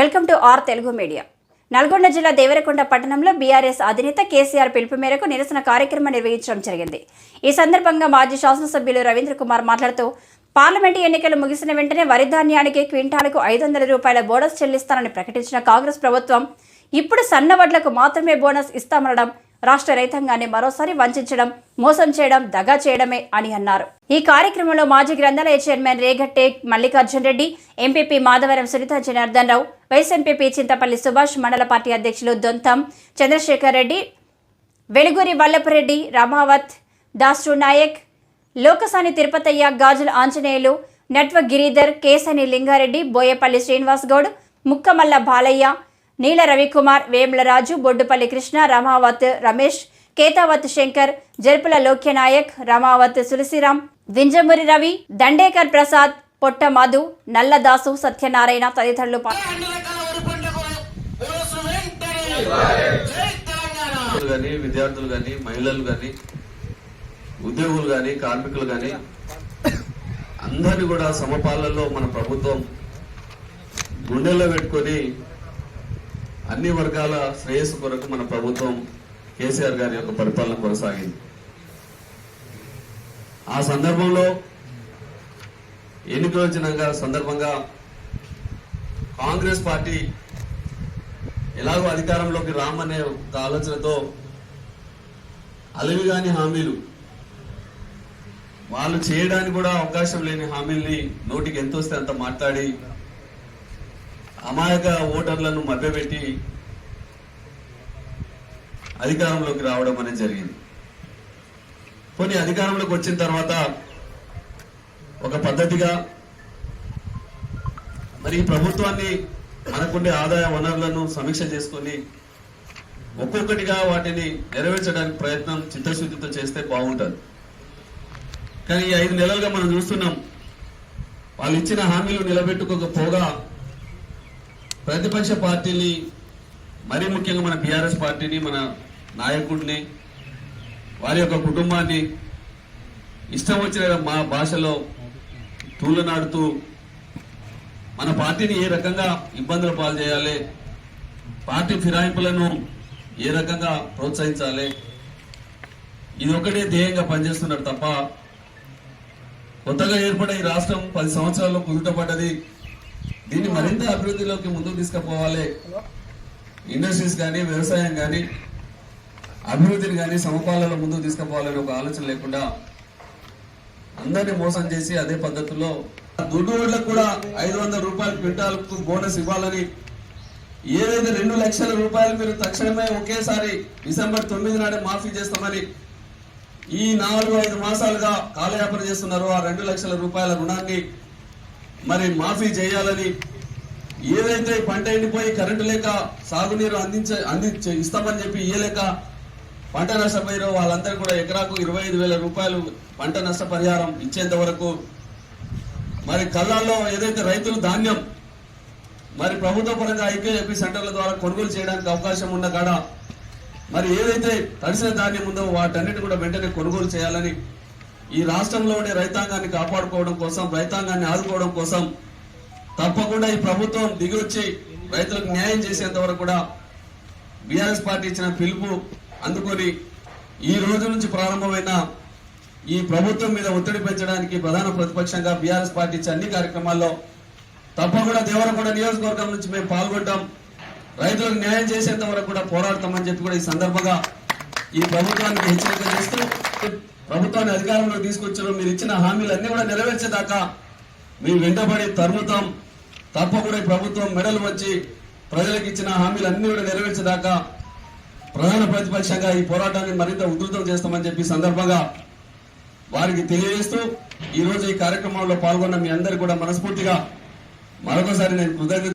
Welcome to our Telugu media. Nalgonda జిల్లా దేవరకొండ పట్టణంలో BRS అధినేత కేసీఆర్ పిలుపు మేరకు నిరసన కార్యక్రమం నిర్వహించడం జరిగింది. ఈ సందర్భంగా మాజీ శాసనసభ్యులు రవీంద్ర కుమార్ మాట్లాడుతూ పార్లమెంటు ఎన్నికలు ముగిసిన వెంటనే వరి ధాన్యానికి క్వింటాలకు ఐదు వందల రూపాయల బోనస్ చెల్లిస్తానని ప్రకటించిన కాంగ్రెస్ ప్రభుత్వం ఇప్పుడు సన్న వడ్లకు మాత్రమే బోనస్ ఇస్తామనడం రాష్ట్ర రైతాంగాన్ని మరోసారి వంచడం మోసం చేయడం దగా చేయడమే అని అన్నారు. ఈ కార్యక్రమంలో మాజీ గ్రంథాలయ chairman Regatte Mallikarjun Reddy MPP Madhavaram Sunitha Janardhan Rao vice MPP Chintapalli Subhash మండల పార్టీ అధ్యక్షులు దొంతం చంద్రశేఖర్ రెడ్డి వెలుగురి వల్లభరెడ్డి రమావత్ దాసు నాయక్ లోకసాని తిరుపతయ్య గాజుల ఆంజనేయులు నట్వ గిరిధర్ కేసని లింగారెడ్డి బోయపల్లి శ్రీనివాస్ గౌడ్ ముక్కమల్ల బాలయ్య నీల రవికుమార్ వేములరాజు బొడ్డుపల్లి కృష్ణ రమావత్ రమేష్ కేతావత్ శంకర్ జరుపుల లోక్యనాయక్ రమావత్ సులసిరామ్ వింజమురి రవి దండేకర్ ప్రసాద్ పొట్ట మధు నల్లదాసు సత్యనారాయణ తదితరులు కానీ విద్యార్థులు కానీ మహిళలు కానీ ఉద్యోగులు కానీ కార్మికులు కానీ అందరినీ కూడా సమపాలనలో మన ప్రభుత్వం గుండెల్లో పెట్టుకొని అన్ని వర్గాల శ్రేయస్సు కొరకు మన ప్రభుత్వం కేసీఆర్ గారి యొక్క పరిపాలన కొనసాగింది. ఆ సందర్భంలో ఎన్నికలు వచ్చినాక సందర్భంగా కాంగ్రెస్ పార్టీ ఎలాగో అధికారంలోకి రామనే ఒక ఆలోచనతో అలవిగాని హామీలు వాళ్ళు చేయడానికి కూడా అవకాశం లేని హామీల్ని నోటికి ఎంత వస్తే అంత మాట్లాడి అమాయక ఓటర్లను మభ్యపెట్టి అధికారంలోకి రావడం అనేది జరిగింది. కొన్ని అధికారంలోకి వచ్చిన తర్వాత ఒక పద్ధతిగా మరి ఈ ప్రభుత్వాన్ని మనకుండే ఆదాయ వనరులను సమీక్ష చేసుకొని ఒక్కొక్కటిగా వాటిని నెరవేర్చడానికి ప్రయత్నం చిత్తశుద్ధితో చేస్తే బాగుంటుంది. కానీ ఈ ఐదు నెలలుగా మనం చూస్తున్నాం వాళ్ళు ఇచ్చిన హామీలు నిలబెట్టుకోకపోగా ప్రతిపక్ష పార్టీని మరీ ముఖ్యంగా మన బీఆర్ఎస్ పార్టీని మన నాయకుడిని వారి యొక్క కుటుంబాన్ని ఇష్టం వచ్చిన మా భాషలో తూలనాడుతూ మన పార్టీని ఏ రకంగా ఇబ్బందుల పాలు చేయాలి పార్టీ ఫిరాయింపులను ఏ రకంగా ప్రోత్సహించాలి ఇది ఒకటే ధ్యేయంగా పనిచేస్తున్నారు తప్ప కొత్తగా ఏర్పడే ఈ రాష్ట్రం పది సంవత్సరాల్లో కుదుటపడ్డది దీన్ని మరింత అభివృద్ధిలోకి ముందుకు తీసుకుపోవాలి. ఇండస్ట్రీస్ కానీ వ్యవసాయం కానీ అభివృద్ధిని కానీ సమపాలలో ముందుకు తీసుకుపోవాలని ఒక ఆలోచన లేకుండా అందరినీ మోసం చేసి అదే పద్ధతిలో దుడ్డు ఓట్లకు కూడా ఐదు వందల రూపాయల క్వింటాలకు బోనస్ ఇవ్వాలని ఏదైతే రెండు లక్షల రూపాయలు మీరు తక్షణమే ఒకేసారి డిసెంబర్ తొమ్మిది నాడే మాఫీ చేస్తామని ఈ నాలుగు ఐదు మాసాలుగా కాలయాపన చేస్తున్నారు. ఆ రెండు లక్షల రూపాయల రుణాన్ని మరి మాఫీ చేయాలని ఏదైతే పంట ఎండిపోయి కరెంటు లేక సాగునీరు అందించ అందించే ఇస్తామని చెప్పి ఇయ్యలేక పంట నష్టపోయిన వాళ్ళందరూ కూడా ఎకరాకు ఇరవై ఐదు వేల రూపాయలు పంట నష్టపరిహారం ఇచ్చేంత వరకు మరి కళ్ళాల్లో ఏదైతే రైతులు ధాన్యం మరి ప్రభుత్వ పరంగా ఐకేఎపి సెంటర్ల ద్వారా కొనుగోలు చేయడానికి అవకాశం ఉన్న కాడ మరి ఏదైతే తడిసిన ధాన్యం ఉందో వాటన్నిటి కూడా వెంటనే కొనుగోలు చేయాలని ఈ రాష్ట్రంలో ఉండే రైతాంగాన్ని కాపాడుకోవడం కోసం రైతాంగాన్ని ఆదుకోవడం కోసం తప్పకుండా ఈ ప్రభుత్వం దిగొచ్చి రైతులకు న్యాయం చేసేంత వరకు కూడా బీఆర్ఎస్ పార్టీ ఇచ్చిన పిలుపు అందుకొని ఈ రోజు నుంచి ప్రారంభమైన ఈ ప్రభుత్వం మీద ఒత్తిడి పెంచడానికి ప్రధాన ప్రతిపక్షంగా బీఆర్ఎస్ పార్టీ ఇచ్చే అన్ని కార్యక్రమాల్లో తప్పకుండా దేవరకొండ నియోజకవర్గం నుంచి మేము పాల్గొంటాం. రైతులకు న్యాయం చేసేంత వరకు కూడా పోరాడతామని చెప్పి కూడా ఈ సందర్భంగా ఈ ప్రభుత్వానికి హెచ్చరిక చేస్తూ ప్రభుత్వాన్ని అధికారంలో తీసుకొచ్చారు. మీరు ఇచ్చిన హామీలు అన్ని కూడా నెరవేర్చేదాకా మేము వెంటబడి తరుముతాం. తప్పకుండా ఈ ప్రభుత్వం మెడలు వచ్చి ప్రజలకు ఇచ్చిన హామీలు అన్ని కూడా నెరవేర్చేదాకా ప్రధాన ప్రతిపక్షంగా ఈ పోరాటాన్ని మరింత ఉధృతం చేస్తామని చెప్పి సందర్భంగా వారికి తెలియజేస్తూ ఈరోజు ఈ కార్యక్రమంలో పాల్గొన్న మీ అందరికీ కూడా మనస్ఫూర్తిగా మరొకసారి నేను కృతజ్ఞత